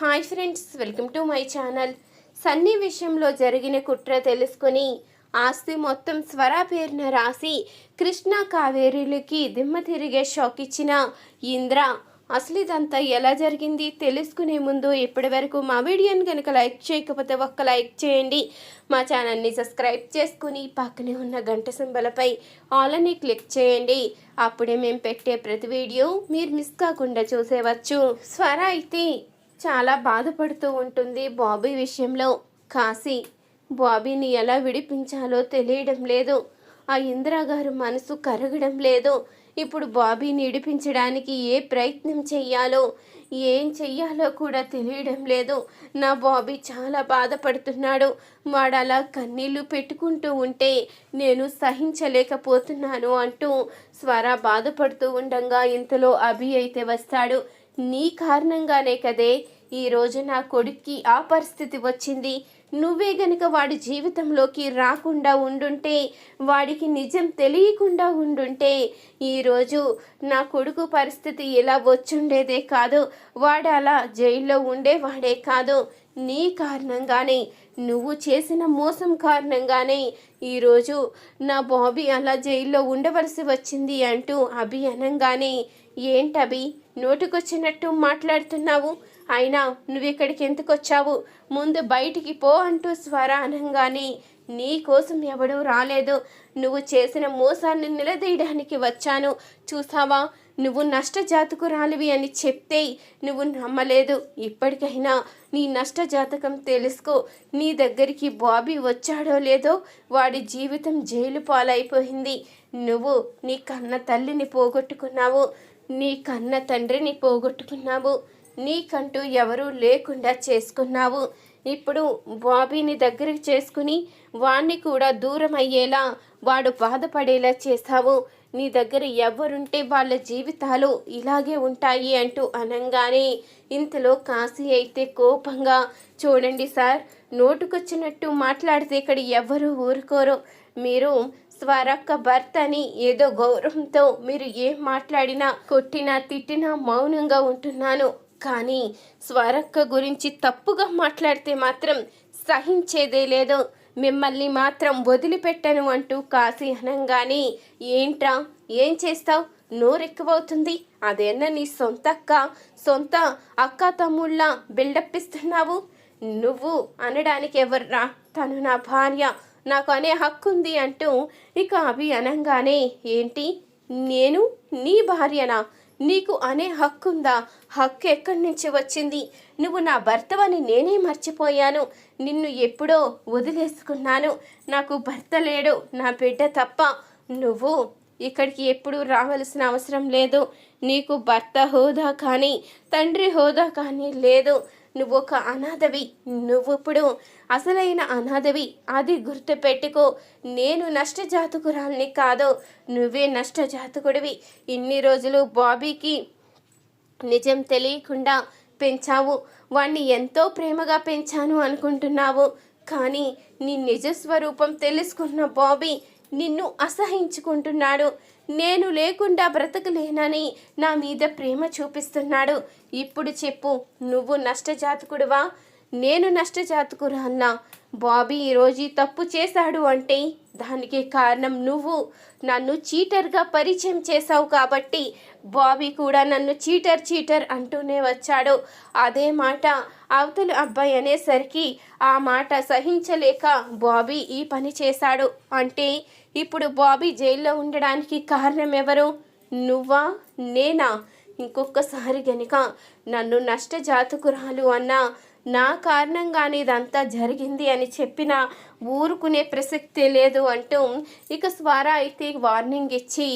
Hi friends welcome to my channel. Sunny విషయంలో జరిగిన కుట్ర తెలుసుకొని ఆస్తి మొత్తం స్వర పేరున రాసి కృష్ణ కావేరీలకి దిమ్మ తిరిగే షాక్ ఇచ్చిన ఇంద్ర. అసలు ఇదంతా ఎలా జరిగింది తెలుసుకునే ముందు ఇప్పటి వరకు మా వీడియోని కనుక లైక్ చేయకపోతే ఒక్క లైక్ చేయండి. మా ఛానల్ని సబ్స్క్రైబ్ చేసుకుని పక్కనే ఉన్న గంట సింబలపై ఆల్ అని క్లిక్ చేయండి. అప్పుడే మేము పెట్టే ప్రతి వీడియో మీరు మిస్ కాకుండా చూసేవచ్చు. స్వర అయితే చాలా బాధపడుతూ ఉంటుంది బాబీ విషయంలో. కాశీ బాబీని ఎలా విడిపించాలో తెలియడం లేదు. ఆ ఇందిరా గారు మనసు కరగడం లేదు. ఇప్పుడు బాబీని విడిపించడానికి ఏ ప్రయత్నం చెయ్యాలో ఏం చెయ్యాలో కూడా తెలియడం లేదు. నా బాబీ చాలా బాధపడుతున్నాడు. వాడు అలా కన్నీళ్ళు పెట్టుకుంటూ ఉంటే నేను సహించలేకపోతున్నాను అంటూ స్వర బాధపడుతూ ఉండగా ఇంతలో అభి అయితే వస్తాడు. నీ కారణంగానే కదే ఈరోజు నా కొడుక్కి ఆ పరిస్థితి వచ్చింది. నువ్వే గనుక వాడి జీవితంలోకి రాకుండా ఉండుంటే వాడికి నిజం తెలియకుండా ఉండుంటే ఈరోజు నా కొడుకు పరిస్థితి ఇలా వచ్చుండేదే కాదు. వాడు అలా జైల్లో ఉండేవాడే కాదు. నీ కారణంగానే నువ్వు చేసిన మోసం కారణంగానే ఈరోజు నా బాబీ అలా జైల్లో ఉండవలసి వచ్చింది అంటూ అభి అనగానే ఏంటభి? నోటికొచ్చినట్టు మాట్లాడుతున్నావు. అయినా నువ్వు ఇక్కడికి ఎందుకు వచ్చావు ముందు బయటికి పో అంటూ స్వర అనంగానే నీ కోసం ఎవడూ రాలేదు. నువ్వు చేసిన మోసాన్ని నిలదీయడానికి వచ్చాను. చూసావా? నువ్వు నష్టజాతకురాలివి అని చెప్తే నువ్వు నమ్మలేదు. ఇప్పటికైనా నీ నష్టజాతకం తెలుసుకో. నీ దగ్గరికి బాబీ వచ్చాడో లేదో వాడి జీవితం జైలు పాలైపోయింది. నువ్వు నీ కన్న తల్లిని పోగొట్టుకున్నావు. నీ కన్న తండ్రిని పోగొట్టుకున్నావు. నీకంటూ ఎవరూ లేకుండా చేసుకున్నావు. ఇప్పుడు బాబీని దగ్గరికి చేసుకుని వాణ్ణి కూడా దూరం అయ్యేలా వాడు బాధపడేలా చేశావు నీ దగ్గర ఎవరుంటే వాళ్ళ జీవితాలు ఇలాగే ఉంటాయి అంటూ అనంగానే ఇంతలో కాశీ అయితే కోపంగా చూడండి సార్ నోటుకొచ్చినట్టు మాట్లాడితే ఇక్కడ ఎవరు ఊరుకోరు. మీరు స్వరక్క భర్త అని ఏదో గౌరవంతో మీరు ఏం మాట్లాడినా కొట్టినా తిట్టినా మౌనంగా ఉంటున్నాను. కానీ స్వరక్క గురించి తప్పుగా మాట్లాడితే మాత్రం సహించేదే లేదు. మిమ్మల్ని మాత్రం వదిలిపెట్టను అంటూ కాశీ అనంగానే ఏంట్రా? ఏం చేస్తావు? నోరెక్కువవుతుంది. అదేనా నీ సొంత అక్క? సొంత అక్క తమ్ముళ్ళ బిల్డప్ ఇస్తున్నావు? నువ్వు అనడానికి ఎవర్రా? తను నా భార్య. నాకు అనే హక్కు ఉంది అంటూ ఇక అభి అనంగానే ఏంటి? నేను? నీ భార్యనా? నీకు అనే హక్కుందా? హక్కు ఎక్కడి నుంచి వచ్చింది? నువ్వు నా భర్తవని నేనే మర్చిపోయాను. నిన్ను ఎప్పుడో వదిలేసుకున్నాను. నాకు భర్త లేడు నా బిడ్డ తప్ప. నువ్వు ఇక్కడికి ఎప్పుడు రావలసిన అవసరం లేదు. నీకు భర్త హోదా కానీ తండ్రి హోదా కానీ లేదు. నువ్వు ఒక అనాథవి నువ్వు ఇప్పుడు అసలైన అనాథవి. అది గుర్తుపెట్టుకో నేను నష్టజాతకురాల్ని కాదు నువ్వే నష్టజాతకుడివి. ఇన్ని రోజులు బాబీకి నిజం తెలియకుండా పెంచావు. వాణ్ణి ఎంతో ప్రేమగా పెంచాను అనుకుంటున్నావు. కానీ నీ నిజ స్వరూపం తెలుసుకున్న బాబీ నిన్ను అసహించుకుంటున్నాడు. నేను లేకుండా బ్రతకలేనని నా మీద ప్రేమ చూపిస్తున్నాడు. ఇప్పుడు చెప్పు నువ్వు నష్టజాతకుడువా? నేను నష్టజాతకురా అన్నా. బాబీ ఈరోజు తప్పు చేశాడు అంటే దానికి కారణం నువ్వు. నన్ను చీటర్గా పరిచయం చేశావు కాబట్టి బాబీ కూడా నన్ను చీటర్ చీటర్ అంటూనే వచ్చాడు. అదే మాట అవతల అబ్బాయి అనేసరికి ఆ మాట సహించలేక బాబీ ఈ పని చేశాడు. అంటే ఇప్పుడు బాబీ జైల్లో ఉండడానికి కారణం ఎవరు? నువ్వా? నేనా? ఇంకొకసారి గనుక నన్ను నష్టజాతకురాలు అన్నా నా కారణంగానే ఇదంతా జరిగింది అని చెప్పిన ఊరుకునే ప్రసక్తే లేదు అంటూ ఇక స్వర అయితే వార్నింగ్ ఇచ్చి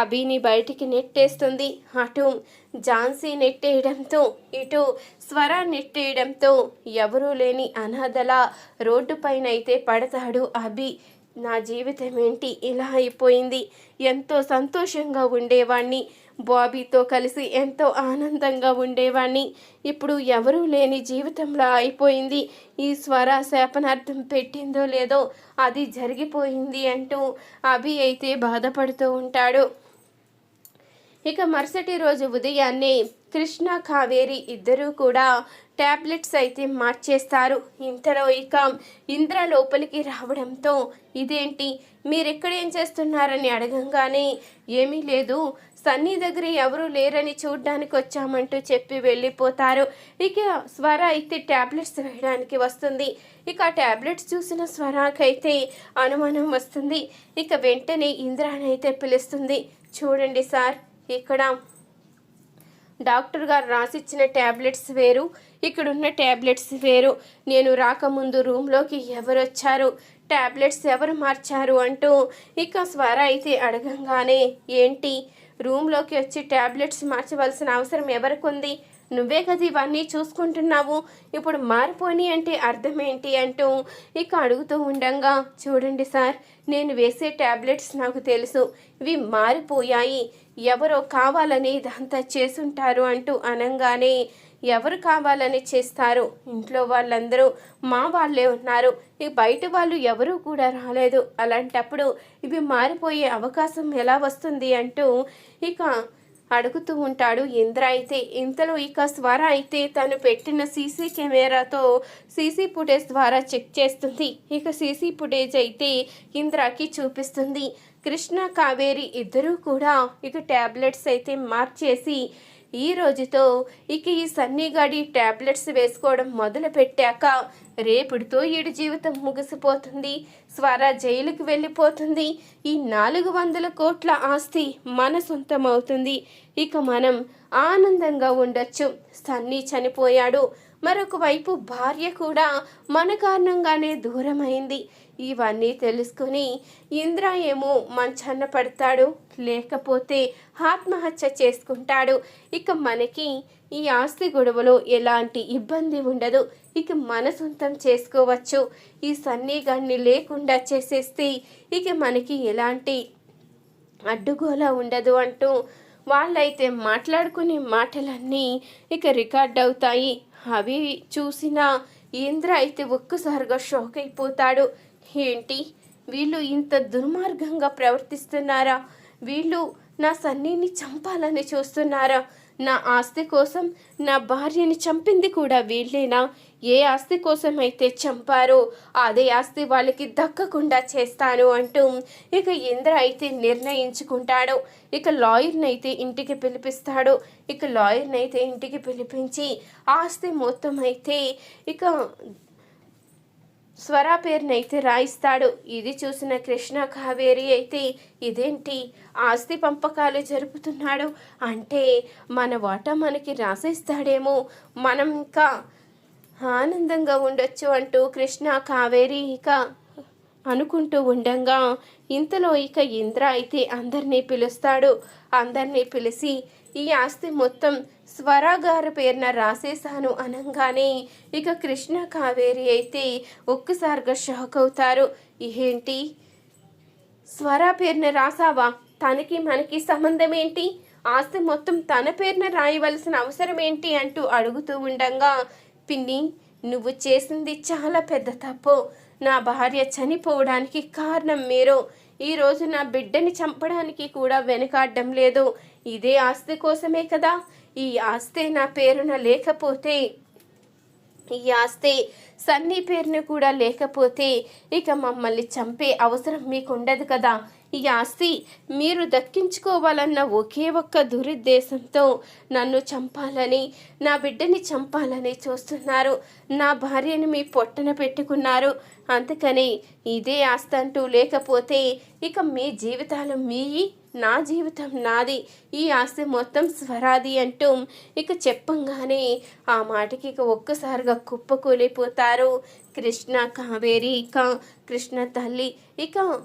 అభిని బయటికి నెట్టేస్తుంది. అటు ఝాన్సీ నెట్టేయడంతో ఇటు స్వర నెట్టేయడంతో ఎవరూ లేని అనాథల రోడ్డు పైన అయితే పడతాడు అభి. నా జీవితం ఏంటి? ఇలా అయిపోయింది. ఎంతో సంతోషంగా ఉండేవాణ్ణి. బాబీతో కలిసి ఎంతో ఆనందంగా ఉండేవాణ్ణి. ఇప్పుడు ఎవరూ లేని జీవితంలో అయిపోయింది. ఈ స్వర శాపనార్థం పెట్టిందో లేదో అది జరిగిపోయింది అంటూ అభి అయితే బాధపడుతూ ఉంటాడు. ఇక మరుసటి రోజు ఉదయాన్నే కృష్ణ కావేరి ఇద్దరూ కూడా ట్యాబ్లెట్స్ అయితే మార్చేస్తారు. ఇంతలో ఇక ఇంద్ర లోపలికి రావడంతో ఇదేంటి? మీరెక్కడ ఏం చేస్తున్నారని అడగంగానే ఏమీ లేదు. సన్నీ దగ్గర ఎవరు లేరని చూడ్డానికి వచ్చామంటూ చెప్పి వెళ్ళిపోతారు. ఇక స్వర అయితే ట్యాబ్లెట్స్ వేయడానికి వస్తుంది. ఇక ఆ ట్యాబ్లెట్స్ చూసిన స్వరాకైతే అనుమానం వస్తుంది. ఇక వెంటనే ఇంద్రానైతే పిలుస్తుంది. చూడండి సార్ ఇక్కడ డాక్టర్ గారు రాసిచ్చిన ట్యాబ్లెట్స్ వేరు ఇక్కడున్న ట్యాబ్లెట్స్ వేరు. నేను రాకముందు రూమ్లోకి ఎవరు వచ్చారు ట్యాబ్లెట్స్ ఎవరు మార్చారు అంటూ ఇక స్వర అయితే అడగంగానే ఏంటి? రూమ్లోకి వచ్చి ట్యాబ్లెట్స్ మార్చవలసిన అవసరం ఎవరికి ఉంది నువ్వే కదా ఇవన్నీ చూసుకుంటున్నావు? ఇప్పుడు మారిపోని అంటే అర్థం ఏంటి అంటూ ఇక అడుగుతూ ఉండంగా చూడండి సార్ నేను వేసే ట్యాబ్లెట్స్ నాకు తెలుసు. ఇవి మారిపోయాయి. ఎవరో కావాలని ఇదంతా చేసుంటారు అంటూ అనంగానే ఎవరు కావాలని చేస్తారు? ఇంట్లో వాళ్ళందరూ మా వాళ్ళే ఉన్నారు. ఈ బయట వాళ్ళు ఎవరూ కూడా రాలేదు. అలాంటప్పుడు ఇవి మారిపోయే అవకాశం ఎలా వస్తుంది అంటూ ఇక అడుగుతూ ఉంటాడు ఇంద్ర అయితే ఇంతలో ఇక స్వర అయితే తను పెట్టిన సీసీ కెమెరాతో సీసీ ఫుటేజ్ ద్వారా చెక్ చేస్తుంది. ఇక సీసీ ఫుటేజ్ అయితే ఇంద్రకి చూపిస్తుంది. కృష్ణ కావేరి ఇద్దరూ కూడా ఇక ట్యాబ్లెట్స్ అయితే మార్చేసి ఈ రోజుతో ఇక ఈ సన్నీగాడి ట్యాబ్లెట్స్ వేసుకోవడం మొదలు పెట్టాక రేపుడితో ఈడి జీవితం ముగిసిపోతుంది. స్వర జైలుకి వెళ్ళిపోతుంది. ఈ నాలుగు వందల కోట్ల ఆస్తి మన సొంతమవుతుంది. ఇక మనం ఆనందంగా ఉండొచ్చు. సన్నీ చనిపోయాడు. మరొక వైపు భార్య కూడా మన కారణంగానే దూరమైంది. ఇవన్నీ తెలుసుకుని ఇంద్ర ఏమో మంచాన్న పడతాడు. లేకపోతే ఆత్మహత్య చేసుకుంటాడు. ఇక మనకి ఈ ఆస్తి గొడవలో ఎలాంటి ఇబ్బంది ఉండదు. ఇక మన సొంతం చేసుకోవచ్చు. ఈ సన్నీగాన్ని లేకుండా చేసేస్తే ఇక మనకి ఎలాంటి అడ్డుగోల ఉండదు అంటూ వాళ్ళైతే మాట్లాడుకునే మాటలన్నీ ఇక రికార్డ్ అవుతాయి. అవి చూసిన ఇంద్ర అయితే ఒక్కసారిగా షాక్ అయిపోతాడు. ఏంటి? వీళ్ళు ఇంత దుర్మార్గంగా ప్రవర్తిస్తున్నారా? వీళ్ళు నా సన్నీని చంపాలని చూస్తున్నారా? నా ఆస్తి కోసం నా భార్యని చంపింది కూడా వీళ్ళేనా? ఏ ఆస్తి కోసం అయితే చంపారో అదే ఆస్తి వాళ్ళకి దక్కకుండా చేస్తాను అంటూ ఇక ఇంద్ర అయితే నిర్ణయించుకుంటాడు. ఇక లాయర్ని అయితే ఇంటికి పిలిపిస్తాడు. ఇక లాయర్ని అయితే ఇంటికి పిలిపించి ఆస్తి మొత్తం అయితే ఇక స్వర పేరునైతే రాయిస్తాడు. ఇది చూసిన కృష్ణ కావేరి అయితే ఇదేంటి? ఆస్తి పంపకాలు జరుపుతున్నాడు. అంటే మన వాటా మనకి రాసేస్తాడేమో. మనం ఇంకా ఆనందంగా ఉండొచ్చు అంటూ కృష్ణ కావేరి ఇక అనుకుంటూ ఉండంగా ఇంతలో ఇక ఇంద్ర అయితే అందరినీ పిలుస్తాడు. అందరినీ పిలిచి ఈ ఆస్తి మొత్తం స్వరాగారి పేరున రాసేశాను అనగానే. ఇక కృష్ణ కావేరి అయితే ఒక్కసారిగా షాక్ అవుతారు. ఏంటి స్వర పేరున రాసావా? తనకి మనకి సంబంధం ఏంటి? ఆస్తి మొత్తం తన పేరున రాయవలసిన అవసరం ఏంటి అంటూ అడుగుతూ ఉండంగా. పిన్ని నువ్వు చేసింది చాలా పెద్ద తప్పు. నా భార్య చనిపోవడానికి కారణం మీరు. ఈరోజు నా బిడ్డని చంపడానికి కూడా వెనకాడడం లేదు. ఇదే ఆస్తి కోసమే కదా. ఈ ఆస్తి నా పేరున లేకపోతే ఈ ఆస్తి సన్నీ పేరును కూడా లేకపోతే ఇక మమ్మల్ని చంపే అవసరం మీకు ఉండదు కదా. ఈ ఆస్తి మీరు దక్కించుకోవాలన్న ఒకే ఒక్క దురుద్దేశంతో నన్ను చంపాలని నా బిడ్డని చంపాలని చూస్తున్నారు. నా భార్యను మీ పొట్టన పెట్టుకున్నారు. అందుకని ఇదే ఆస్తి అంటూ లేకపోతే ఇక మీ జీవితాలు మీ నా జీవితం నాది. ఈ ఆస్తి మొత్తం స్వరాది అంటూ ఇక చెప్పంగానే ఆ మాటకి ఇక ఒక్కసారిగా కుప్పకూలిపోతారు. కృష్ణ కావేరి ఇక కృష్ణ తల్లి. ఇక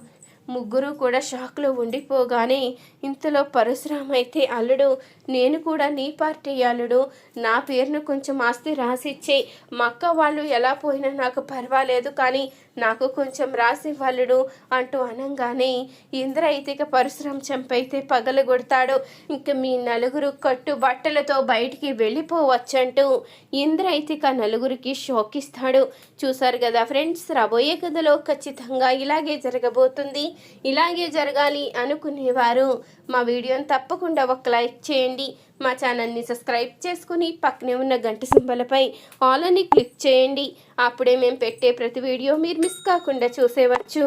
ముగ్గురు కూడా షాక్లో ఉండిపోగానే ఇంతలో పరశురామ్ అయితే అల్లుడు నేను కూడా నీ పార్టీ అల్లుడు. నా పేరును కొంచెం ఆస్తి రాసిచ్చే మా అక్క వాళ్ళు ఎలా పోయినా నాకు పర్వాలేదు కానీ నాకు కొంచెం రాసి వాళ్ళుడు అంటూ అనంగానే ఇంద్ర అయితే ఇక పరశురాం చంపైతే పగలగొడతాడు ఇంక మీ నలుగురు కట్టు బట్టలతో బయటికి వెళ్ళిపోవచ్చంటూ ఇంద్ర అయితే ఇక నలుగురికి షాక్ ఇస్తాడు చూసారు కదా ఫ్రెండ్స్ రాబోయే కథలో ఖచ్చితంగా ఇలాగే జరగబోతుంది. ఇలాగే జరగాలి అనుకునేవారు. మా వీడియోని తప్పకుండా ఒక లైక్ చేయండి. మా ఛానల్ని సబ్స్క్రైబ్ చేసుకుని పక్కనే ఉన్న గంట సింబలపై ఆల్ అని క్లిక్ చేయండి. అప్పుడే మేము పెట్టే ప్రతి వీడియో మీరు మిస్ కాకుండా చూసేవచ్చు.